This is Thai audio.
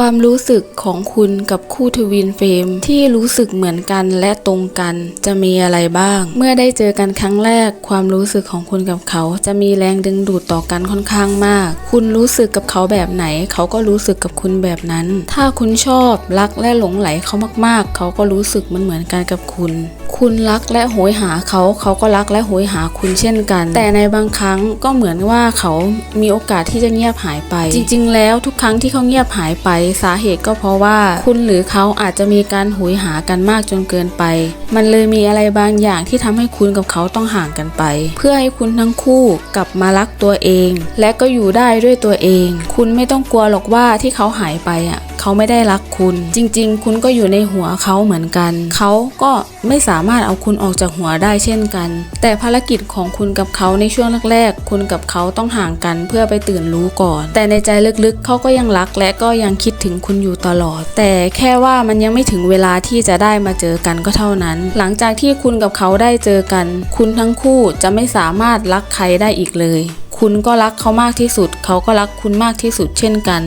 ความรู้สึกของคุณกับคู่ทวินเฟรมที่รู้สึกเหมือนกันและตรงกันจะมีอะไรบ้าง เมื่อได้เจอกันครั้งแรก ความรู้สึกของคุณกับเขา จะมีแรงดึงดูดต่อกันค่อนข้างมาก คุณรู้สึกกับเขาแบบไหน เขาก็รู้สึกกับคุณแบบนั้น ถ้าคุณชอบรักและหลงไหลเขามากๆ เขาก็รู้สึกมันเหมือนกันกับคุณ คุณรักและโหยหาเขา เขาก็รักและโหยหาคุณเช่นกัน แต่ในบางครั้งก็เหมือนว่าเขามีโอกาสที่จะเงียบหายไป จริง ๆ แล้วทุกครั้งที่เขาเงียบหายไป สาเหตุก็เพราะว่า คุณหรือเขาอาจจะมีการโหยหากันมากจนเกินไป มันเลยมีอะไรบางอย่างที่ทำให้คุณกับเขาต้องห่างกันไป เพื่อให้คุณทั้งคู่กลับมารักตัวเอง และก็อยู่ได้ด้วยตัวเอง คุณไม่ต้องกลัวหรอกว่าที่เขาหายไปอะ เขาไม่ได้รักคุณ จริง ๆ คุณก็อยู่ในหัวเขาเหมือนกัน เขาก็ไม่สามามารถเอาคุณออกจากหัวได้เช่นกัน แต่ภารกิจของคุณกับเขาในช่วงแรกๆ คุณกับเขาต้องห่างกันเพื่อไปตื่นรู้ก่อน แต่ในใจลึกๆ เขาก็ยังรักและก็ยังคิดถึงคุณอยู่ตลอด แต่แค่ว่ามันยังไม่ถึงเวลาที่จะได้มาเจอกันก็เท่านั้น หลังจากที่คุณกับเขาได้เจอกัน คุณทั้งคู่จะไม่สามารถรักใครได้อีกเลย คุณก็รักเขามากที่สุด เขาก็รักคุณมากที่สุดเช่นกัน